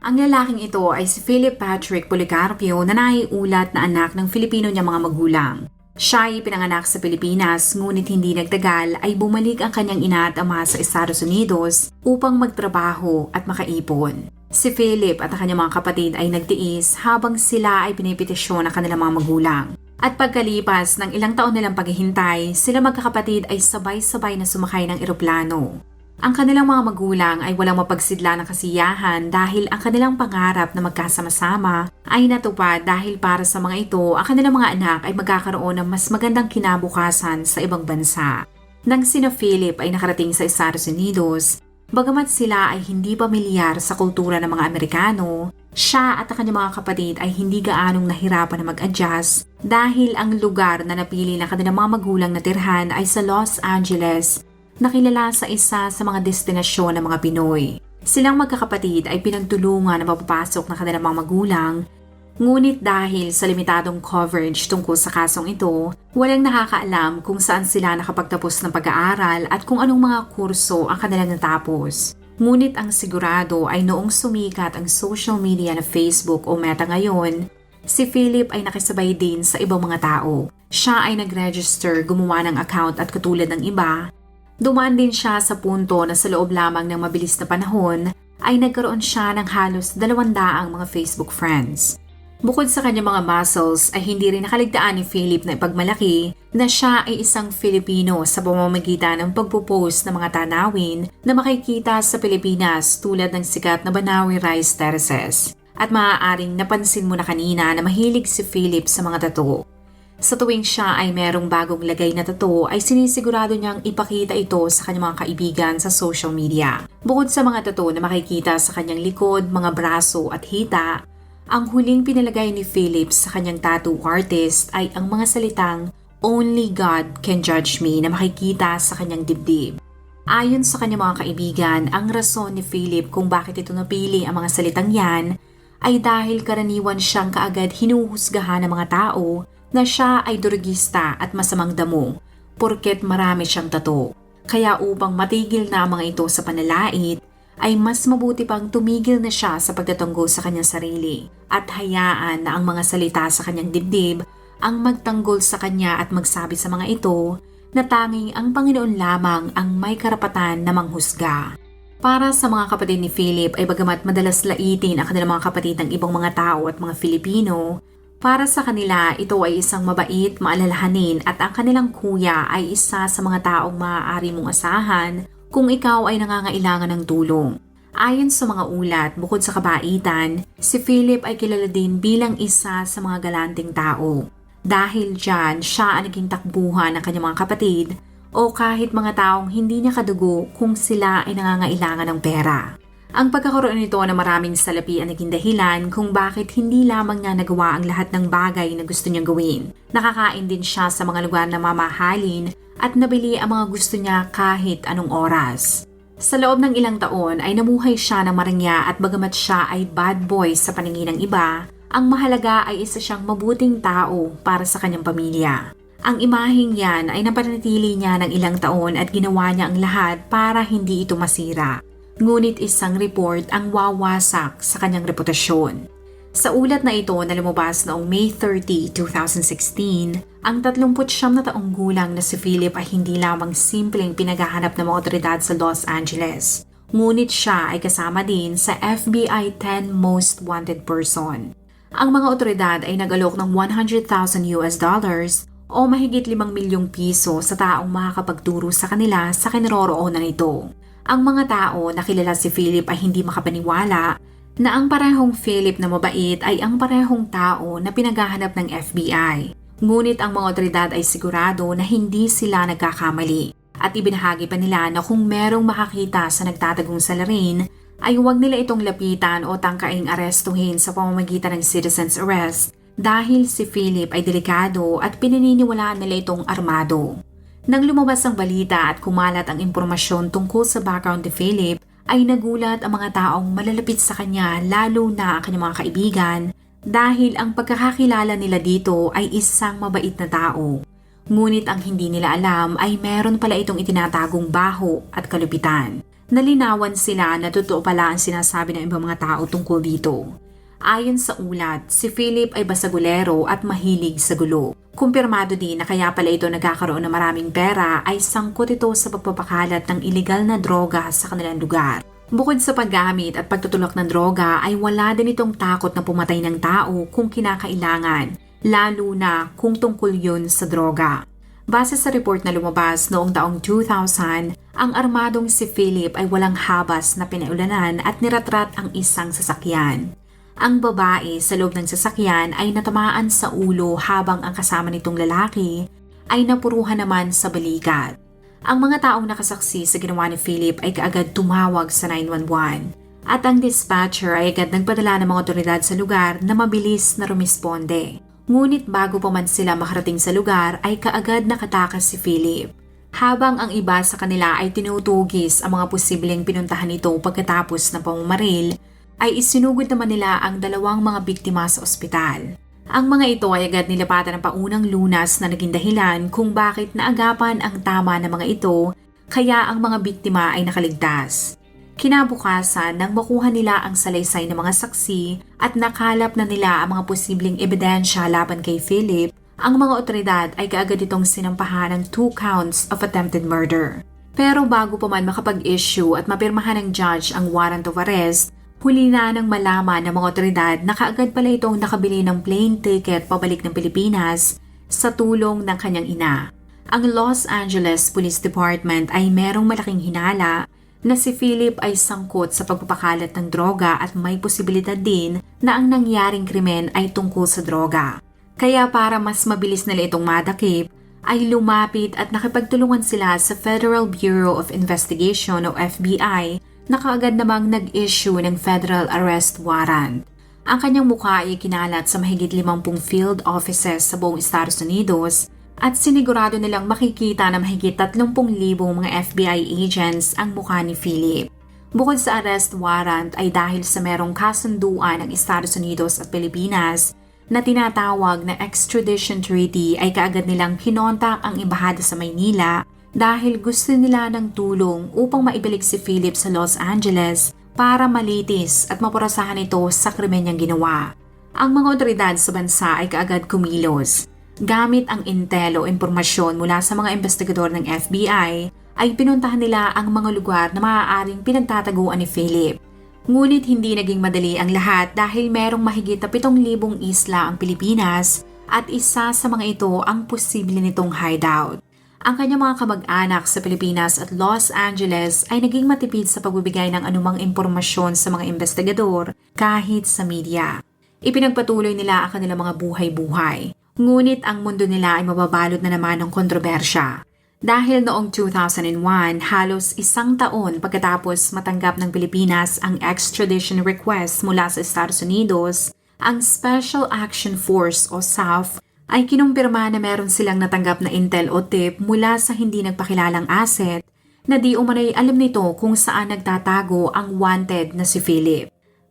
Ang lalaking ito ay si Philip Patrick Policarpio na naiulat na anak ng Filipino niya mga magulang. Siya ay pinanganak sa Pilipinas ngunit hindi nagtagal ay bumalik ang kanyang ina at ama sa Estados Unidos upang magtrabaho at makaipon. Si Philip at ang kanyang mga kapatid ay nagtiis habang sila ay pinipetisyon ng kanilang mga magulang. At pagkalipas ng ilang taon nilang paghihintay, sila magkakapatid ay sabay-sabay na sumakay ng eroplano. Ang kanilang mga magulang ay walang mapagsidla ng kasiyahan dahil ang kanilang pangarap na magkasama-sama ay natupad dahil para sa mga ito, ang kanilang mga anak ay magkakaroon ng mas magandang kinabukasan sa ibang bansa. Nang sina Philip ay nakarating sa Estados Unidos, bagamat sila ay hindi pamilyar sa kultura ng mga Amerikano, siya at ang kanyang mga kapatid ay hindi gaanong nahirapan na mag-adjust dahil ang lugar na napili ng kanilang mga magulang na tirhan ay sa Los Angeles nakilala sa isa sa mga destinasyon ng mga Pinoy. Silang magkakapatid ay pinagtulungan na mapapasok ng kanilang mga magulang, ngunit dahil sa limitadong coverage tungkol sa kasong ito, walang nakakaalam kung saan sila nakapagtapos ng pag-aaral at kung anong mga kurso ang kanilang natapos. Ngunit ang sigurado ay noong sumikat ang social media na Facebook o Meta ngayon, si Philip ay nakisabay din sa ibang mga tao. Siya ay nag-register, gumawa ng account at katulad ng iba, Dumaan din siya sa punto na sa loob lamang ng mabilis na panahon ay nagkaroon siya ng halos dalawandaang mga Facebook friends. Bukod sa kanyang mga muscles ay hindi rin nakaligtaan ni Philip na ipagmalaki na siya ay isang Filipino sa pamamagitan ng pagpo-post ng mga tanawin na makikita sa Pilipinas tulad ng sikat na Banawi Rice Terraces. At maaaring napansin mo na kanina na mahilig si Philip sa mga tattoo. Sa tuwing siya ay merong bagong lagay na tattoo ay sinisigurado niyang ipakita ito sa kanyang mga kaibigan sa social media. Bukod sa mga tattoo na makikita sa kanyang likod, mga braso at hita, ang huling pinalagay ni Philip sa kanyang tattoo artist ay ang mga salitang Only God can judge me na makikita sa kanyang dibdib. Ayon sa kanyang mga kaibigan, ang rason ni Philip kung bakit ito napili ang mga salitang yan ay dahil karaniwan siyang kaagad hinuhusgahan ng mga tao na siya ay durugista at masamang damo porket marami siyang tato. Kaya upang matigil na ang mga ito sa panalait, ay mas mabuti pang tumigil na siya sa pagtatanggol sa kanyang sarili at hayaan na ang mga salita sa kanyang dibdib ang magtanggol sa kanya at magsabi sa mga ito na tanging ang Panginoon lamang ang may karapatan na manghusga. Para sa mga kapatid ni Philip ay bagamat madalas laitin ang kanilang mga kapatid ng ibang mga tao at mga Filipino, para sa kanila, ito ay isang mabait, maalalahanin at ang kanilang kuya ay isa sa mga taong maaari mong asahan kung ikaw ay nangangailangan ng tulong. Ayon sa mga ulat, bukod sa kabaitan, si Philip ay kilala din bilang isa sa mga galanting tao. Dahil dyan, siya ang naging takbuhan ng kanyang mga kapatid o kahit mga taong hindi niya kadugo kung sila ay nangangailangan ng pera. Ang pagkakaroon nito na maraming salapi ang naging dahilan kung bakit hindi lamang niya nagawa ang lahat ng bagay na gusto niyang gawin. Nakakain din siya sa mga lugar na mamahalin at nabili ang mga gusto niya kahit anong oras. Sa loob ng ilang taon ay namuhay siya ng marangya at bagamat siya ay bad boy sa paningin ng iba, ang mahalaga ay isa siyang mabuting tao para sa kanyang pamilya. Ang imaheng yan ay napanatili niya ng ilang taon at ginawa niya ang lahat para hindi ito masira ngunit isang report ang wawasak sa kanyang reputasyon. Sa ulat na ito na lumabas noong May 30, 2016, ang 39 na taong gulang na si Philip ay hindi lamang simpleng pinaghahanap ng mga otoridad sa Los Angeles, ngunit siya ay kasama din sa FBI 10 Most Wanted Person. Ang mga otoridad ay nag-alok ng 100,000 US dollars o mahigit 5 milyong piso sa taong makakapagturo sa kanila sa kinaroroonan nito. Ang mga tao na kilala si Philip ay hindi makapaniwala na ang parehong Philip na mabait ay ang parehong tao na pinaghahanap ng FBI. Ngunit ang mga otoridad ay sigurado na hindi sila nagkakamali at ibinahagi pa nila na kung merong makakita sa nagtatagong salarin ay huwag nila itong lapitan o tangkaing arestuhin sa pamamagitan ng citizen's arrest dahil si Philip ay delikado at pinaniniwalaan nila itong armado. Nang lumabas ang balita at kumalat ang impormasyon tungkol sa background ni Philip, ay nagulat ang mga taong malalapit sa kanya lalo na ang kanyang mga kaibigan dahil ang pagkakakilala nila dito ay isang mabait na tao. Ngunit ang hindi nila alam ay meron pala itong itinatagong baho at kalupitan. Nalinawan sila na totoo pala ang sinasabi ng ibang mga tao tungkol dito. Ayon sa ulat, si Philip ay basagulero at mahilig sa gulo. Kumpirmado din na kaya pala ito nagkakaroon ng maraming pera ay sangkot ito sa pagpapakalat ng ilegal na droga sa kanilang lugar. Bukod sa paggamit at pagtutulak ng droga ay wala din itong takot na pumatay ng tao kung kinakailangan, lalo na kung tungkol yun sa droga. Base sa report na lumabas noong taong 2000, ang armadong si Philip ay walang habas na pinaulanan at niratrat ang isang sasakyan. Ang babae sa loob ng sasakyan ay natamaan sa ulo habang ang kasama nitong lalaki ay napuruhan naman sa balikat. Ang mga taong nakasaksi sa ginawa ni Philip ay kaagad tumawag sa 911 at ang dispatcher ay agad nagpadala ng mga otoridad sa lugar na mabilis na rumisponde. Ngunit bago pa man sila makarating sa lugar ay kaagad nakatakas si Philip. Habang ang iba sa kanila ay tinutugis ang mga posibleng pinuntahan nito pagkatapos ng pamamaril, ay isinugod naman nila ang dalawang mga biktima sa ospital. Ang mga ito ay agad nilapatan ng paunang lunas na naging dahilan kung bakit naagapan ang tama ng mga ito kaya ang mga biktima ay nakaligtas. Kinabukasan nang makuha nila ang salaysay ng mga saksi at nakalap na nila ang mga posibleng ebidensya laban kay Philip, ang mga otoridad ay kaagad itong sinampahan ng two counts of attempted murder. Pero bago pa man makapag-issue at mapirmahan ng judge ang warrant of arrest, huli na nang malaman ng mga otoridad na kaagad pala itong nakabili ng plane ticket pabalik ng Pilipinas sa tulong ng kanyang ina. Ang Los Angeles Police Department ay merong malaking hinala na si Philip ay sangkot sa pagpapakalat ng droga at may posibilidad din na ang nangyaring krimen ay tungkol sa droga. Kaya para mas mabilis nila itong madakip, ay lumapit at nakipagtulungan sila sa Federal Bureau of Investigation o FBI na kaagad namang nag-issue ng Federal Arrest Warrant. Ang kanyang mukha ay kinalat sa mahigit 50 field offices sa buong Estados Unidos at sinigurado nilang makikita na mahigit 30,000 mga FBI agents ang mukha ni Philip. Bukod sa arrest warrant ay dahil sa merong kasunduan ng Estados Unidos at Pilipinas na tinatawag na extradition treaty ay kaagad nilang kinontak ang embahada sa Maynila dahil gusto nila ng tulong upang maibalik si Philip sa Los Angeles para malitis at mapurasahan ito sa krimen niyang ginawa. Ang mga otoridad sa bansa ay kaagad kumilos Gamit ang intel o impormasyon mula sa mga investigador ng FBI, ay pinuntahan nila ang mga lugar na maaaring pinagtataguan ni Philip. Ngunit hindi naging madali ang lahat dahil merong mahigit na 7,000 isla ang Pilipinas at isa sa mga ito ang posible nitong hideout. Ang kanyang mga kamag-anak sa Pilipinas at Los Angeles ay naging matipid sa pagbibigay ng anumang impormasyon sa mga investigador kahit sa media. Ipinagpatuloy nila ang kanilang mga buhay-buhay. Ngunit ang mundo nila ay mababalot na naman ng kontrobersya. Dahil noong 2001, halos isang taon pagkatapos matanggap ng Pilipinas ang extradition request mula sa Estados Unidos, ang Special Action Force o SAF ay kinumpirma na meron silang natanggap na intel o tip mula sa hindi nagpakilalang asset na di umanay alam nito kung saan nagtatago ang wanted na si Philip.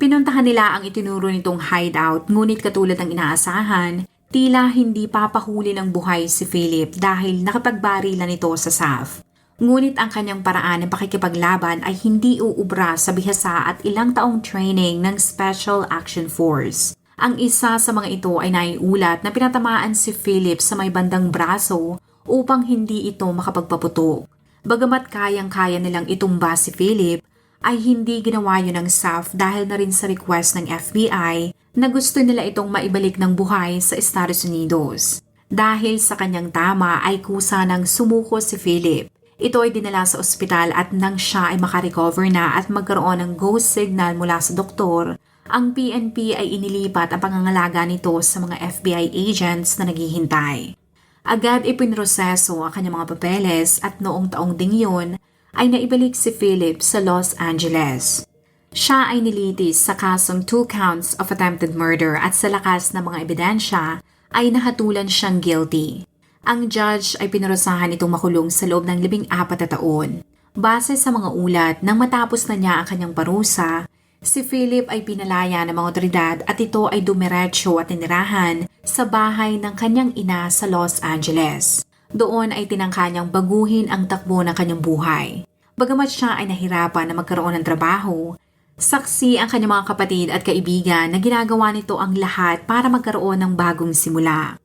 Pinuntahan nila ang itinuro nitong hideout ngunit katulad ng inaasahan, Tila hindi papahuli ng buhay si Philip dahil nakapagbarila nito sa SAF. Ngunit ang kanyang paraan ng pakikipaglaban ay hindi uubra sa bihasa at ilang taong training ng Special Action Force. Ang isa sa mga ito ay naiulat na pinatamaan si Philip sa may bandang braso upang hindi ito makapagpaputok. Bagamat kayang-kaya nilang itumba si Philip, ay hindi ginawa yun ng SAF dahil na rin sa request ng FBI na gusto nila itong maibalik ng buhay sa Estados Unidos. Dahil sa kanyang tama ay kusa ng sumuko si Philip. Ito ay dinala sa ospital at nang siya ay makarecover na at magkaroon ng go signal mula sa doktor, ang PNP ay inilipat ang pangangalaga nito sa mga FBI agents na naghihintay. Agad ipinroseso ang kanyang mga papeles at noong taong ding yun ay naibalik si Philip sa Los Angeles. Siya ay nilitis sa kasong two counts of attempted murder at sa lakas ng mga ebidensya ay nahatulan siyang guilty. Ang judge ay pinarusahan itong makulong sa loob ng labing apat na taon. Base sa mga ulat, nang matapos na niya ang kanyang parusa, si Philip ay pinalaya ng mga otoridad at ito ay dumiretso at tinirahan sa bahay ng kanyang ina sa Los Angeles. Doon ay tinangka niyang baguhin ang takbo ng kanyang buhay. Bagamat siya ay nahirapan na magkaroon ng trabaho, saksi ang kanyang mga kapatid at kaibigan na ginagawa nito ang lahat para magkaroon ng bagong simula.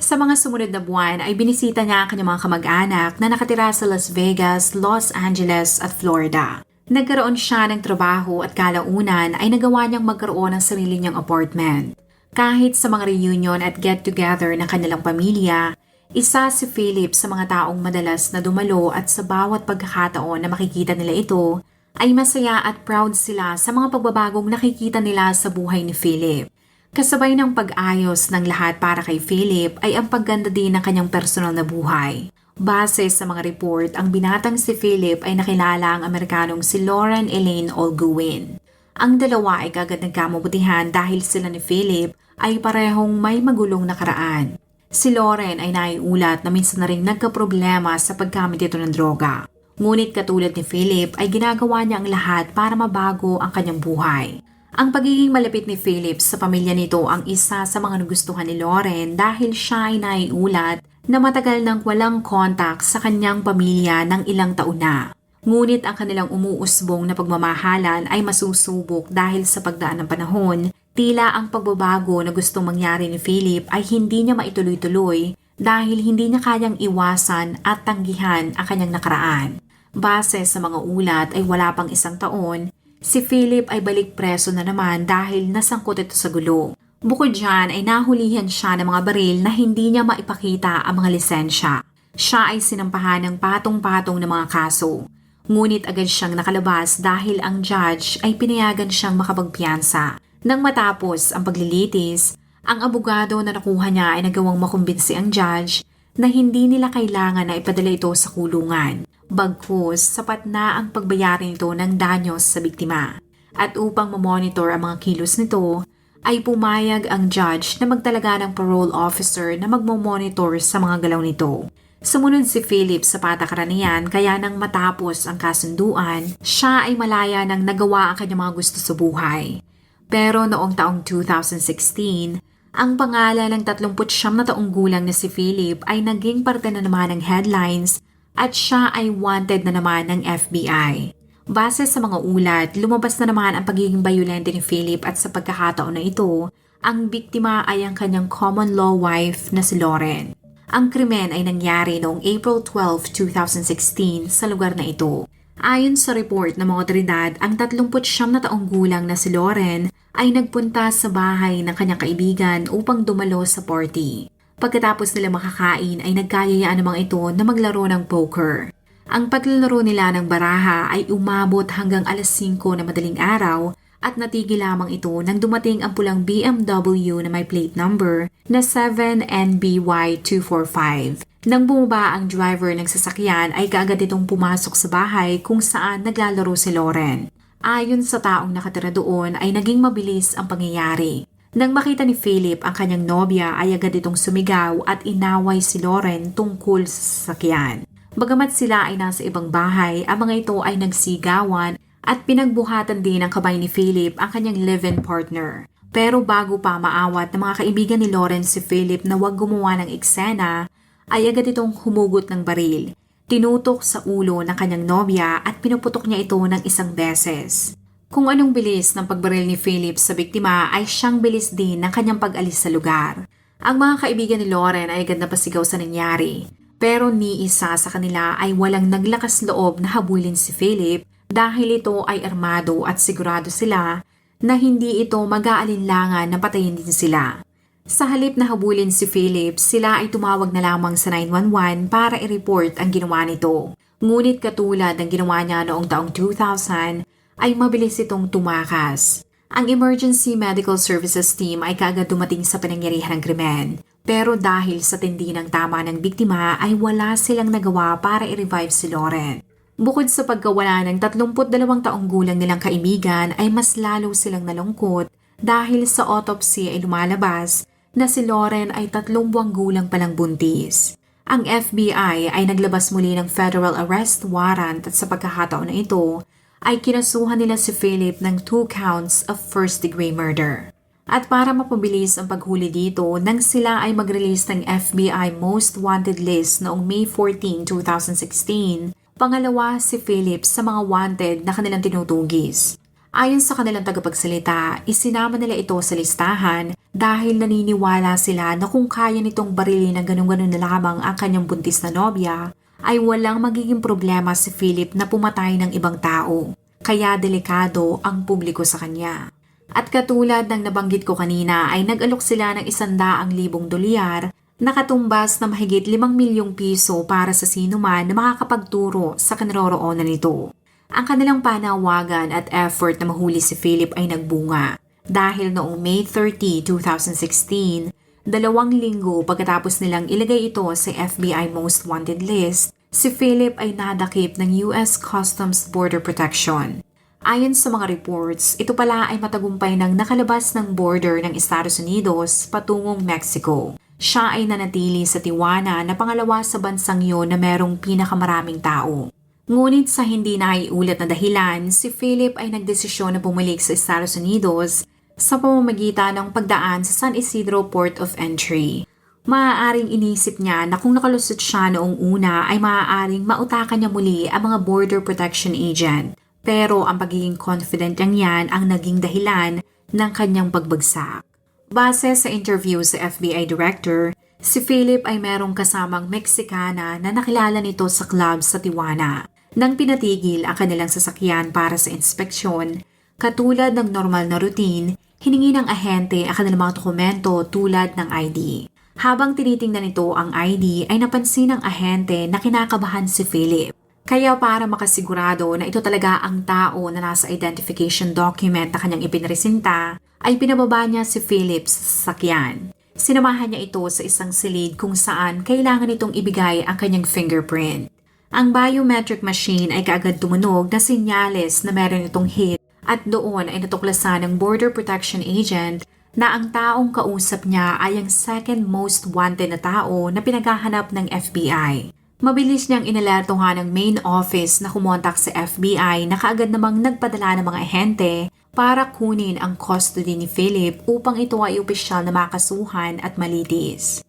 Sa mga sumunod na buwan ay binisita niya ang kanyang mga kamag-anak na nakatira sa Las Vegas, Los Angeles at Florida. Nagkaroon siya ng trabaho at kalaunan ay nagawa niyang magkaroon ng sarili niyang apartment. Kahit sa mga reunion at get-together ng kanilang pamilya, isa si Philip sa mga taong madalas na dumalo at sa bawat pagkakataon na makikita nila ito, ay masaya at proud sila sa mga pagbabagong nakikita nila sa buhay ni Philip. Kasabay ng pag-ayos ng lahat para kay Philip ay ang pagganda din ng kanyang personal na buhay. Base sa mga report, ang binatang si Philip ay nakilala ang Amerikanong si Lauren Elaine Olguin. Ang dalawa ay kagad nagkamabutihan dahil sila ni Philip ay parehong may magulong nakaraan. Si Lauren ay naiulat na minsan na rin nagkaproblema sa paggamit ito ng droga. Ngunit katulad ni Philip ay ginagawa niya ang lahat para mabago ang kanyang buhay. Ang pagiging malapit ni Philip sa pamilya nito ang isa sa mga nagustuhan ni Lauren dahil siya ay naiulat na matagal nang walang kontak sa kanyang pamilya ng ilang taon na. Ngunit ang kanilang umuusbong na pagmamahalan ay masusubok dahil sa pagdaan ng panahon Tila ang pagbabago na gustong mangyari ni Philip ay hindi niya maituloy-tuloy dahil hindi niya kayang iwasan at tanggihan ang kanyang nakaraan. Base sa mga ulat ay wala pang isang taon, si Philip ay balik preso na naman dahil nasangkot ito sa gulo. Bukod dyan ay nahulihan siya ng mga baril na hindi niya maipakita ang mga lisensya. Siya ay sinampahan ng patong-patong ng mga kaso. Ngunit agad siyang nakalabas dahil ang judge ay pinayagan siyang makapagpiyansa. Nang matapos ang paglilitis, ang abogado na nakuha niya ay nagawang makumbinsi ang judge na hindi nila kailangan na ipadala ito sa kulungan. Bagkus, sapat na ang pagbayarin nito ng danyos sa biktima. At upang mamonitor ang mga kilos nito, ay pumayag ang judge na magtalaga ng parole officer na magmomonitor sa mga galaw nito. Sumunod si Philip sa patakaran niyan kaya nang matapos ang kasunduan, siya ay malaya nang nagawa ang kanyang mga gusto sa buhay. Pero noong taong 2016, ang pangalan ng 39 na taong gulang na si Philip ay naging parte na naman ng headlines at siya ay wanted na naman ng FBI. Base sa mga ulat, lumabas na naman ang pagiging bayolente ni Philip at sa pagkakataon na ito, ang biktima ay ang kanyang common law wife na si Lauren. Ang krimen ay nangyari noong April 12, 2016 sa lugar na ito. Ayon sa report ng mga otoridad, ang 39 na taong gulang na si Lauren ay nagpunta sa bahay ng kanyang kaibigan upang dumalo sa party. Pagkatapos nila makakain ay nagkayayaan namang ito na maglaro ng poker. Ang paglalaro nila ng baraha ay umabot hanggang alas 5 na madaling araw at natigil lamang ito nang dumating ang pulang BMW na may plate number na 7NBY245. Nang bumaba ang driver ng sasakyan ay kaagad itong pumasok sa bahay kung saan naglalaro si Lauren. Ayon sa taong nakatira doon ay naging mabilis ang pangyayari. Nang makita ni Philip ang kanyang nobya ay agad itong sumigaw at inaway si Lauren tungkol sa sasakyan. Bagamat sila ay nasa ibang bahay, ang mga ito ay nagsigawan at pinagbuhatan din ng kabay ni Philip ang kanyang live-in partner. Pero bago pa maawat ng mga kaibigan ni Lauren si Philip na huwag gumawa ng eksena, ay agad itong humugot ng baril. Tinutok sa ulo ng kanyang nobya at pinuputok niya ito ng isang beses. Kung anong bilis ng pagbaril ni Philip sa biktima ay siyang bilis din ng kanyang pag-alis sa lugar. Ang mga kaibigan ni Lauren ay agad napasigaw sa nangyari. Pero ni isa sa kanila ay walang naglakas loob na habulin si Philip dahil ito ay armado at sigurado sila na hindi ito mag-aalinlangan na patayin din sila. Sa halip na habulin si Philip, sila ay tumawag na lamang sa 911 para i-report ang ginawa nito. Ngunit katulad ng ginawa niya noong taong 2000, ay mabilis itong tumakas. Ang Emergency Medical Services Team ay kaagad dumating sa pinangyarihan ng krimen. Pero dahil sa tindi ng tama ng biktima ay wala silang nagawa para i-revive si Lauren. Bukod sa pagkawala ng 32 taong gulang nilang kaibigan ay mas lalo silang nalungkot dahil sa autopsy ay lumalabas na si Lauren ay tatlong buwang gulang palang buntis. Ang FBI ay naglabas muli ng federal arrest warrant at sa pagkakataon na ito ay kinasuhan nila si Philip ng two counts of first-degree murder. At para mapabilis ang paghuli dito, nang sila ay mag-release ng FBI Most Wanted List noong May 14, 2016, pangalawa si Philip sa mga wanted na kanilang tinutugis. Ayon sa kanilang tagapagsalita, isinama nila ito sa listahan dahil naniniwala sila na kung kaya nitong barilin ng ganun-ganun na lamang ang kanyang buntis na nobya, ay walang magiging problema si Philip na pumatay ng ibang tao. Kaya delikado ang publiko sa kanya. At katulad ng nabanggit ko kanina ay nag-alok sila ng isandaang libong dolyar nakatumbas na mahigit 5 milyong piso para sa sinuman na makakapagturo sa kanaroroonan nito. Ang kanilang panawagan at effort na mahuli si Philip ay nagbunga dahil noong May 30, 2016, dalawang linggo pagkatapos nilang ilagay ito sa FBI Most Wanted list, si Philip ay nadakip ng US Customs Border Protection. Ayon sa mga reports, ito pala ay matagumpay ng nakalabas ng border ng Estados Unidos patungong Mexico siya ay nanatili sa Tijuana na pangalawa sa bansang yun na merong pinakamaraming tao. Ngunit sa hindi naiulat na dahilan, si Philip ay nagdesisyon na bumalik sa Estados Unidos sa pamamagitan ng pagdaan sa San Isidro Port of Entry. Maaaring inisip niya na kung nakalusot siya noong una ay maaaring mautakan niya muli ang mga Border Protection Agent. Pero ang pagiging confident niyang yan ang naging dahilan ng kanyang pagbagsak. Base sa interview sa FBI Director, si Philip ay merong kasamang Meksikana na nakilala nito sa club sa Tijuana. Nang pinatigil ang kanilang sasakyan para sa inspeksyon, katulad ng normal na routine, hiningi ng ahente ang kanilang mga dokumento tulad ng ID. Habang tinitingnan nito ang ID ay napansin ng ahente na kinakabahan si Philip. Kaya para makasigurado na ito talaga ang tao na nasa identification document na kanyang ipinresinta, ay pinababa niya si Philip sa sasakyan. Sinamahan niya ito sa isang silid kung saan kailangan itong ibigay ang kanyang fingerprint. Ang biometric machine ay kaagad tumunog na sinyales na meron itong hit at doon ay natuklasan ng Border Protection Agent na ang taong kausap niya ay ang second most wanted na tao na pinaghahanap ng FBI. Mabilis niyang inalertohan ng main office na kumontak sa FBI na kaagad namang nagpadala ng mga ahente para kunin ang custody ni Philip upang ito ay opisyal na makasuhan at malitis.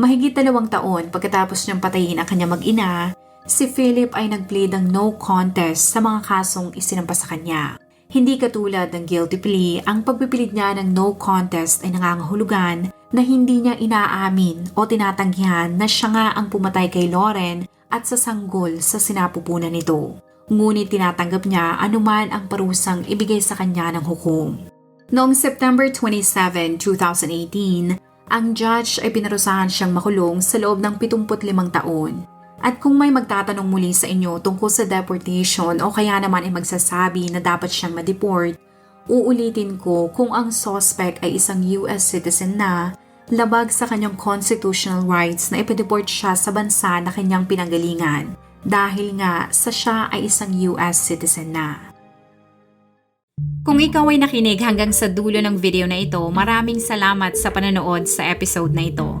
Mahigit dalawang taon pagkatapos niyang patayin ang kanyang mag-ina, si Philip ay nag-plead ng no contest sa mga kasong isinampa sa kanya. Hindi katulad ng guilty plea, ang pagpipilit niya ng no contest ay nangangahulugan na hindi niya inaamin o tinatanggihan na siya nga ang pumatay kay Lauren at sasanggol sa sinapupunan nito. Ngunit tinatanggap niya anuman ang parusang ibigay sa kanya ng hukom. Noong September 27, 2018, ang judge ay pinarusahan siyang makulong sa loob ng 75 taon. At kung may magtatanong muli sa inyo tungkol sa deportation o kaya naman ay magsasabi na dapat siyang ma-deport, uulitin ko kung ang suspect ay isang US citizen na labag sa kanyang constitutional rights na ipadeport siya sa bansa na kanyang pinanggalingan dahil nga sa siya ay isang US citizen na. Kung ikaw ay nakinig hanggang sa dulo ng video na ito, maraming salamat sa panonood sa episode na ito.